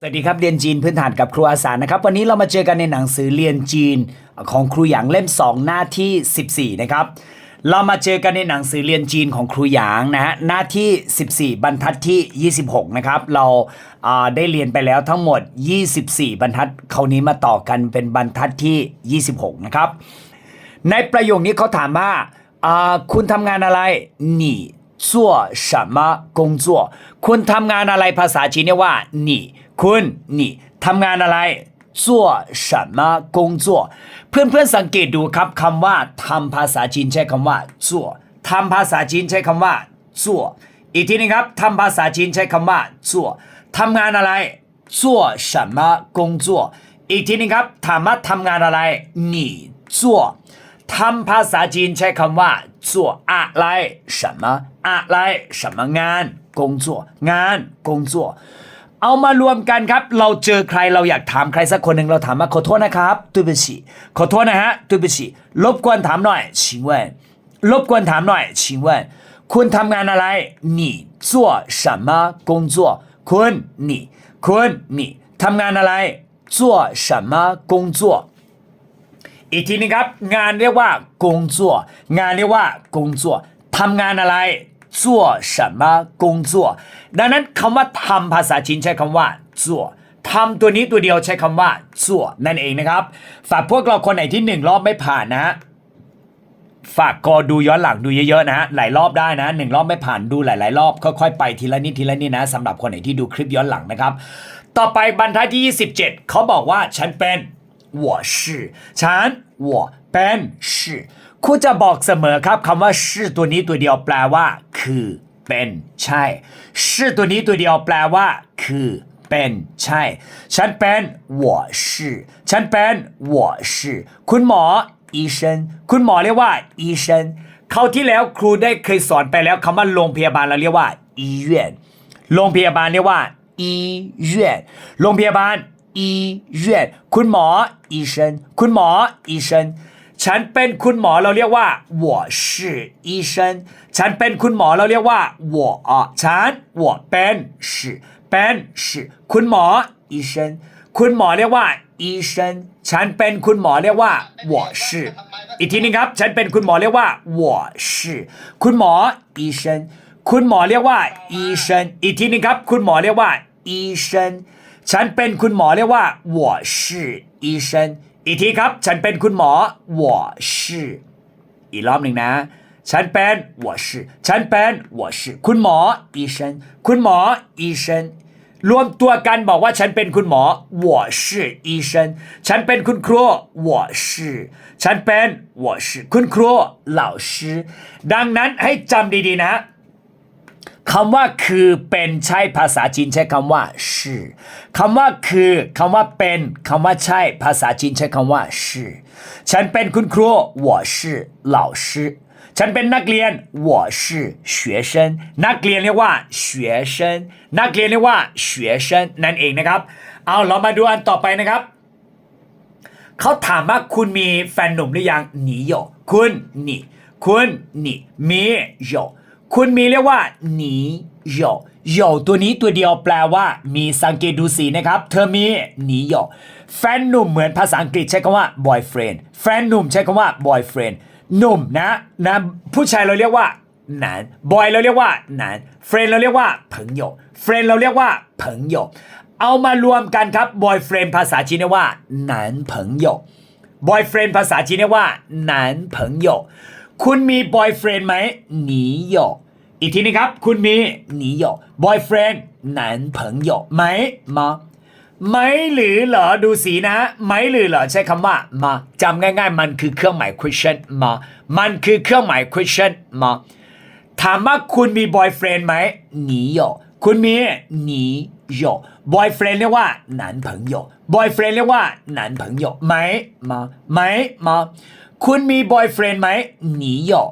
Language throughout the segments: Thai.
สวัสดีครับเรียนจีนพื้นฐานกับครูอาสานะครับ วันนี้เรามาเจอกันในหนังสือเรียนจีนของครูหยางเล่ม 2 หน้าที่ 14 นะครับ เรามาเจอกันในหนังสือเรียนจีนของครูหยางนะฮะหน้าที่ 14 บรรทัดที่ 26 นะครับ เราอ่าได้เรียนไปแล้วทั้งหมด 24 บรรทัดคราวนี้มาต่อกันเป็นบรรทัดที่ 26 นะครับ ในประโยคนี้เขาถามว่าอ่าคุณทำงานอะไร你做什么工作คุณทำงานอะไรภาษาจีนเรียกว่า你 คุณ你ทำงานอะไร做什么工作เพื่อนเพื่อนๆสังเกตดูครับคำว่าทำภาษาจีนใช้คำว่า做ทำภาษาจีนใช้คำว่า做อีกทีหนึงครับทำภาษาจีนใช้คำว่า做ทำงานอะไร做什么工作อีกทีหนึงครับถามว่าทำงานอะไร你做ทำภาษาจีนใช้คำว่า做อะไร什么อะไร什么งาน工作งาน工作 เอามารวมกันครับ เราเจอใครเราอยากถามใครสักคนหนึ่งเราถามว่าขอโทษนะครับ对不起ขอโทษนะฮะ对不起รบกวนถามหน่อย请问รบกวนถามหน่อย请问คุณทำงานอะไร你做什么工作คุณ你คุณ你ทำงานอะไร做什么工作อีกทีนึงครับ งานเรียกว่ากงจั่วงานเรียกว่ากงจั่วทำงานอะไร 做什么工作ดังนั้นคำว่าทำภาษาจีนใช้คำว่า做ทำตัวนี้ตัวเดียวใช้คำว่า做นั่นเองนะครับ ฝากพวกเราคนไหนที่หนึ่งรอบไม่ผ่านนะฮะ ฝากกอดูย้อนหลังดูเยอะๆนะฮะหลายรอบได้นะหนึ่งรอบไม่ผ่านดูหลายๆรอบค่อยๆไปทีละนิดทีละนิดนะสำหรับคนไหนที่ดูคลิปย้อนหลังนะครับ ต่อไปบรรทัดที่ 27 เขาบอกว่าฉันเป็น我是ฉัน我เป็น是 ครูจะบอกเสมอครับคำว่า是ตัวนี้ตัวเดียวแปลว่า คือ เป็นใช่是ตัวนี้ตัวเดียวแปลว่า คือ เป็นใช่ ฉันเป็น我是ฉันเป็น我是คุณหมอ อีเซนคุณหมอเรียกว่าอีเซนเขาวที่แล้วครูได้เคยสอนไปแล้วคำว่าโรงพยาบาลเราเรียกว่าอีเ院โรงพยาบาลเรียกว่าอีเ院โรงพยาบาลอีเ院คุณหมออีเซนคุณหมออีเซน ฉันเป็นคุณหมอเราเรียกว่า我是医生ฉันเป็นคุณหมอเราเรียกว่า我อ่ะฉัน我เป็น是เป็น是คุณหมอ医生คุณหมอเรียกว่าอีเซนฉันเป็นคุณหมอเรียกว่า我是อีกทีหนึงครับ ฉันเป็นคุณหมอเรียกว่า我是คุณหมออีเซนคุณหมอเรียกว่าอีเซนอีกทีหนึงครับ คุณหมอเรียกว่าอีเซนฉันเป็นคุณหมอเรียกว่า我是医生 อีกทีครับ ฉันเป็นคุณหมอ我是อีกรอบหนึ่งนะ ฉันเป็น我是ฉันเป็น我是คุณหมอ医生คุณหมอ医生รวมตัวกันบอกว่าฉันเป็นคุณหมอ我是医生ฉันเป็นคุณครู我是ฉันเป็น我是คุณครู老师ดังนั้นให้จำดีๆนะ คำว่าคือเป็นใช่ภาษาจีนใช้คำว่า是คำว่าคือคำว่าเป็นคำว่าใช่ภาษาจีนใช้คำว่า是ฉันเป็นคุณครู我是老师ฉันเป็นนักเรียน我是学生นักเรียนเรียกว่า学生นักเรียนเรียกว่า学生นั่นเองนะครับ เอาเรามาดูอันต่อไปนะครับ เขาถามว่าคุณมีแฟนหนุ่มหรือยังหนีโยคุณหนีคุณหนีมีโย คุณมีเรียกว่าหนีหยกหยกตัวนี้ตัวเดียวแปลว่า มีสังเกตดูสีนะครับ เธอมีหนีหยกแฟนหนุ่มเหมือนภาษาอังกฤษใช้คำว่า boyfriend แฟนหนุ่มใช้คำว่า boyfriend หนุ่มนะนะผู้ชายเราเรียกว่าหนานบอยเราเรียกว่าหนานเฟรนเราเรียกว่าเผิงหยกเฟรนเราเรียกว่าเพิงหยกเอามารวมกันครับบอยเฟรนภาษาจีนเรียกว่าหนานเผิงหยกบอยเฟรนภาษาจีนเรียกว่าหนานเผิงหยก คุณมีบอยเฟรนด์ไหมหนีหยอกอีกทีนึงครับ คุณมีหนีหยอกบอยเฟรนด์หนานเผงหยอกไหมมาไหมหรือเหรอดูสีนะไหมหรือเหรอใช้คำว่ามาจำง่ายๆ มันคือเครื่องหมาย question มามันคือเครื่องหมาย question มาถามว่าคุณมีบอยเฟรนด์ไหมหนีหยอกคุณมีหนีหยอกบอยเฟรนด์เรียกว่าหนานเผิงหยอกบอยเฟรนด์เรียกว่าหนานเผงหยอกไหมมาไหมมา คุณมีบอยเฟรนด์ไหมหนีหยอก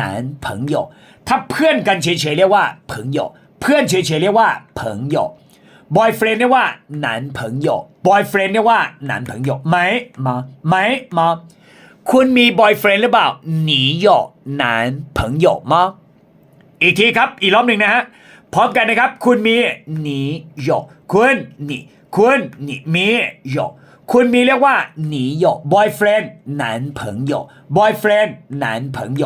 นานเผงหยกถ้าเพื่อนกันเฉยๆเรียกว่าเผงหยอกเพื่อนเฉยๆเรียกว่าเผงหยอกบอยเฟรนด์เรียกว่าหนานเผงหยอกบอยเฟรนด์เรียกว่าหนานเผงหยกไหมมาไหมมาคุณมีบอยเฟรนด์หรือเปล่าหนีหยอกหนานเผงหยอกมาอีกทีครับอีกรอบหนึ่งนะฮะพร้อมกันนะครับ คุณมีหนีหยกคุณหนีคุณหนีมีหยก คุณมีเรียกว่าหนีหย boyfriend 男朋友 boyfriend 男朋友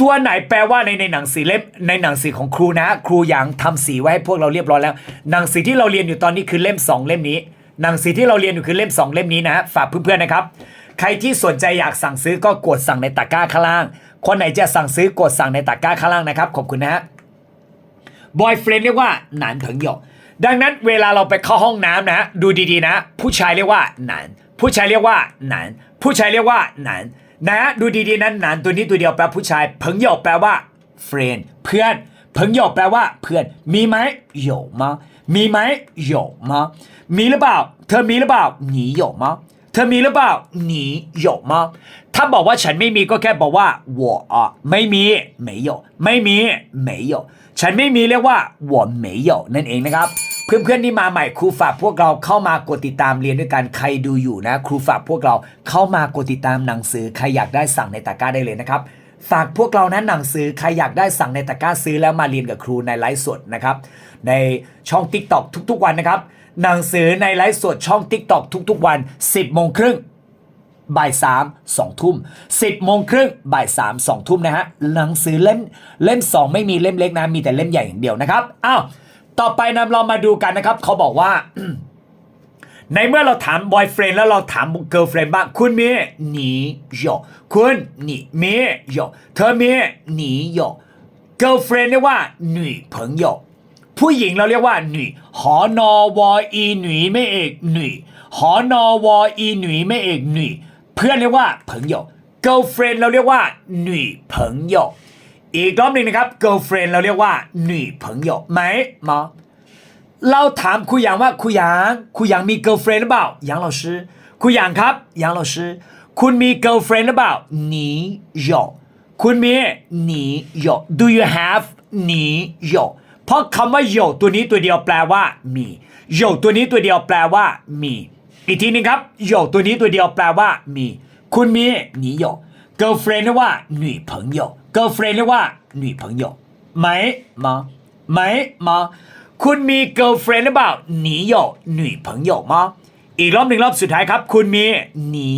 ตัวไหนแปลว่าในในหนังสือเล่มในหนังสือของครูนะ ครูยังทำสีไว้ให้พวกเราเรียบร้อยแล้ว หนังสือที่เราเรียนอยู่ตอนนี้คือเล่ม 2 เล่มนี้ หนังสือที่เราเรียนอยู่คือเล่ม 2 เล่มนี้นะฝากเพื่อนๆนะครับ ใครที่สนใจอยากสั่งซื้อก็กดสั่งในตะกร้าข้างล่าง คนไหนจะสั่งซื้อกดสั่งในตะกร้าข้างล่างนะครับขอบคุณนะฮะ boyfriend เรียกว่าหนานเถิงหยก ดังนั้นเวลาเราไปเข้าห้องน้ำนะ ดูดีๆนะ ผู้ชายเรียกว่าหนาน ผู้ชายเรียกว่าหนาน ผู้ชายเรียกว่าหนานนะดูดีๆนั้นหนานตัวนี้ตัวเดียวแปลผู้ชายเผิงหยกแปลว่า friend เพื่อนเผิงหยกแปลว่าเพื่อน มีไหม有吗มีไหม有吗มีหรือเปล่า เธอมีหรือเปล่า你有吗เธอมีหรือเปล่า你有吗ถ้าบอกว่าฉันไม่มีก็แค่บอกว่า我啊ไม่มี没有ไม่มี没有 ฉันไม่มีเรียกว่าหวอเหมยเหยวนั่นเองนะครับ เพื่อนๆที่มาใหม่ครูฝากพวกเราเข้ามากดติดตามเรียนด้วยกันใครดูอยู่นะ ครูฝากพวกเราเข้ามากดติดตามหนังสือใครอยากได้สั่งในตะกร้าได้เลยนะครับฝากพวกเรานะหนังสือใครอยากได้สั่งในตะกร้าซื้อแล้วมาเรียนกับครูในไลฟ์สดนะครับในช่อง TikTok ทุกๆ วันนะครับหนังสือในไลฟ์สดช่อง t ิ k t o k ทุกๆ วัน 10โมงครึ่ง บ่ายสามสองทุ่มสิบโมงครึ่งบ่ายสามสองทุ่มนะฮะหนังสือเล่มเล่มสองไม่มีเล่มเล็กนะมีแต่เล่มใหญ่อย่างเดียวนะครับอ้าวต่อไปนำเรามาดูกันนะครับ เขาบอกว่า ในเมื่อเราถาม boyfriend แล้วเราถาม girlfriend บ้างคุณมีหนีหยกคุณหนีมีหยกเธอมีหนีหยก girlfriend เรียกว่าหนุ่ยเผิงหยกผู้หญิงเราเรียกว่าหนุ่ยหอนอวอีหนุ่ยไม่เอกหนุ่ยหอนอวอีหนุ่ยไม่เอกหนุ่ย เพื่อนเรียกว่าเผิงหยก girlfriend เราเรียกว่าหนุ่ยเผิงหยก อีกรอบหนึ่งนะครับ girlfriend เราเรียกว่าหนุ่ยเผิงหยกไหมหมอ เราถามครูหยางว่าครูหยางครูหยางมี girlfriend หรือเปล่าหยาง老师ครูหยางครับหยาง老师คุณมี girlfriend หรือเปล่า你有คุณมี你有 do you have 你有เพราะคำว่า有ตัวนี้ตัวเดียวแปลว่า มี有ตัวนี้ตัวเดียวแปลว่า มี อีกทีนึงครับหยตัวนี้ตัวเดียวแปลว่ามี คุณมีหนีหย girlfriend เรียกว่าหนุ่ยเพิงหย girlfriend เรียกว่าหนุ่ยเพิงหยไหมมาไหมมาคุณมี girlfriend หรือเปล่าหนีหยกหนุ่ยเพิงหยมาอีกรอบหนึ่งรอบสุดท้ายครับ คุณมีหนี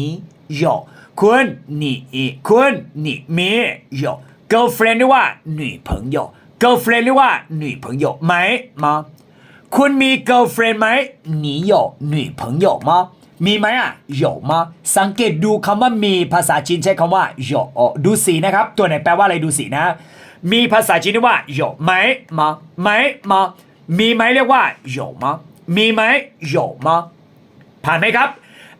หยคุณหนีคุณหนีมีหย girlfriend เรียกว่าหนุ่ยเพิงหย girlfriend เรียกว่าหนุ่ยเพิงหยไหมมา คุณมี girlfriend ไหม你有女朋友吗มีไหมอ่ะ有吗สังเกตดูคำว่ามีภาษาจีนใช้คำว่า有ดูสีนะครับ ตัวไหนแปลว่าอะไรดูสีนะ มีภาษาจีนเรียกว่า有ไหมมาไหมมามีไหมเรียกว่า有吗มีไหม有吗ผ่านไหมครับ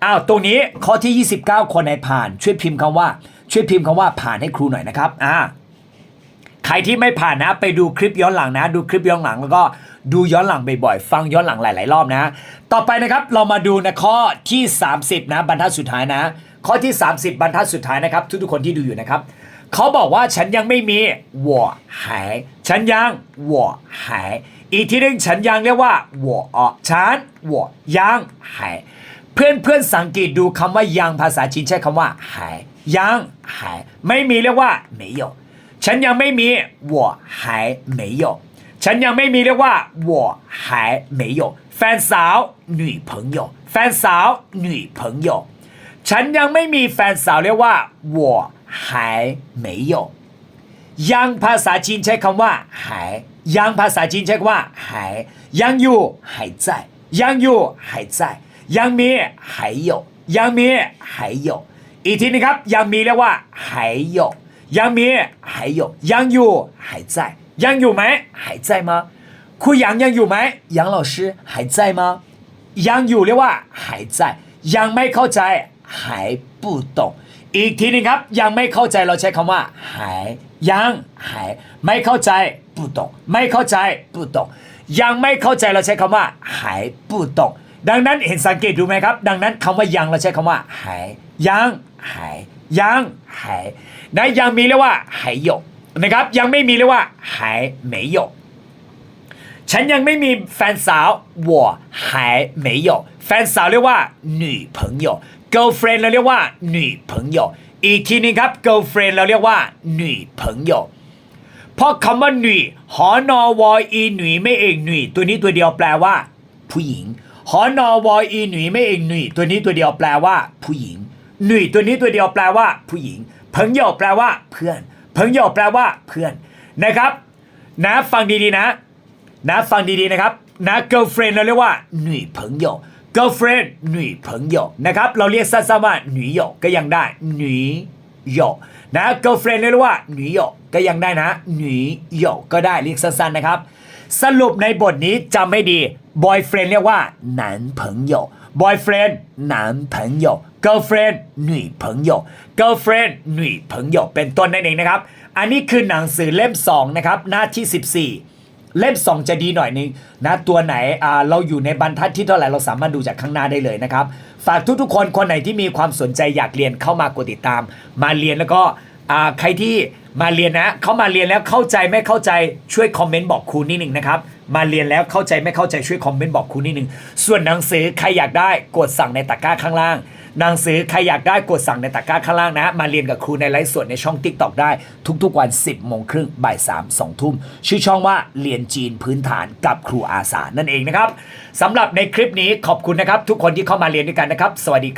อ้าว ตรงนี้ข้อที่ 29 คนไหนผ่าน ช่วยพิมพ์คำว่า ช่วยพิมพ์คำว่าผ่านให้ครูหน่อยนะครับ อ่า ใครที่ไม่ผ่านนะ ไปดูคลิปย้อนหลังนะ ดูคลิปย้อนหลังแล้วก็ดูย้อนหลังบ่อยๆฟังย้อนหลังหลาย ๆ รอบนะ ต่อไปนะครับเรามาดูนะข้อที่ 30 นะบรรทัดสุดท้ายนะ ข้อที่ 30 บรรทัดสุดท้ายนะครับ ทุกๆคนที่ดูอยู่นะครับเขาบอกว่าฉันยังไม่มีหัวหายฉันยังหัวหายอีกทีหนึ่งฉันยังเรียกว่าหัวอฉันหัวยังหายเพื่อนเพื่อนสังเกตดูคำว่ายังภาษาจีนใช้คำว่าหายยังหายไม่มีเรียกว่าไม่有 ฉันยังไม่มี我还没有ฉันยังไม่มีเรียกว่า我还没有แฟนสาว女朋友แฟนสาว女朋友ฉันยังไม่มีแฟนสาวเรียกว่า我还没有ยังภาษาจีนใช้คำว่า还ยังภาษาจีนใช้คำว่า还ยังอยู่还在ยังอยู่还在ยังมี还有ยังมี还有อีกทีนึงครับยังมีเรียกว่า还有ยั งมี还有ยังอยู่还在ยังอยู่ไหม还在吗ครูหยางยังอยู่ไหม杨老师还在吗ยังอยู่เรียกว่า还在ยังไม่เข้าใจ还不懂อีกทีหนึงครับ ยังไม่เข้าใจเราใช้คำว่า还ยัง还ไม่เข้าใจ不懂ไม่เข้าใจ不懂ยังไม่เข้าใจเราใช้คำว่า还不懂ดังนั้นเห็นสังเกตดูไหมครับ ดังนั้นคำว่ายังเราใช้คำว่า还ยัง还ยั ง还นะยังมีเรียกว่า还有นะครับ ยังไม่มีเรียกว่า还没有 ฉันยังไม่มีแฟนสาว我还没有แฟนสาวเรียกว่า女朋友 girlfriend เราเรียกว่า女朋友อีกทีนึงครับ girlfriend เราเรียกว่า女朋友เพราะคำว่าหนุ่ยหอนอวออีหนุ่ยไม่เอกหนุ่ยตัวนี้ตัวเดียวแปลว่า ผู้หญิง หอนอวออีหนุ่ยไม่เองหนุ่ยตัวนี้ตัวเดียวแปลว่า ผู้หญิง หนุ่ยตัวนี้ตัวเดียวแปลว่า ผู้หญิง เพิงหยอกแปลว่า เพื่อน เพิงหยอกแปลว่าเพื่อนนะครับ นะฟังดีๆนะ นะฟังดีๆนะครับ นะ girlfriend เราเรียกว่าหนุ่ยเพิงหยอก girlfriend หนุ่ยเพิงหยอกนะครับเราเรียกสั้นๆว่าหนุ่ยหยอก็ยังได้หนุ่ยหยอนะ girlfriend เรียกว่าหนุ่ยหยอก็ยังได้นะหนุ่ยหยอก็ได้เรียกสั้นๆนะครับ สรุปในบทนี้จำให้ดี boyfriend เรียกว่าหนานพิงหยอ boyfriend หนานพิงหยอ girlfriend หนีเพิงหยก girlfriend หนีเพิงหยกเป็นต้นนั่นเองนะครับ อันนี้คือหนังสือเล่ม 2 นะครับ หน้าที่ 14 เล่ม 2 จะดีหน่อยนึงนะตัวไหนเราอยู่ในบรรทัดที่เท่าไหร่เราสามารถดูจากข้างหน้าได้เลยนะครับ ฝากทุกๆคนคนไหนที่มีความสนใจอยากเรียนเข้ามากดติดตาม มาเรียนแล้วก็ใครที่มาเรียนนะเขามาเรียนแล้วเข้าใจไม่เข้าใจช่วยคอมเมนต์บอกครูนิดหนึ่งนะครับมาเรียนแล้วเข้าใจไม่เข้าใจช่วยคอมเมนต์บอกครูนิดหนึ่งส่วนหนังสือใครอยากได้กดสั่งในตะกร้าข้างล่าง หนังสือใครอยากได้กดสั่งในตะกร้าข้างล่างนะ มาเรียนกับครูในไลฟ์สดในช่อง t ิ k t o k ได้ทุกๆวัน 10โมงครึ่งบ่าย3 2ทุ่ม ชื่อช่องว่าเรียนจีนพื้นฐานกับครูอาสานั่นเองนะครับสำหรับในคลิปนี้ขอบคุณนะครับ ทุกคนที่เข้ามาเรียนด้วยกันนะครับ สวัสดี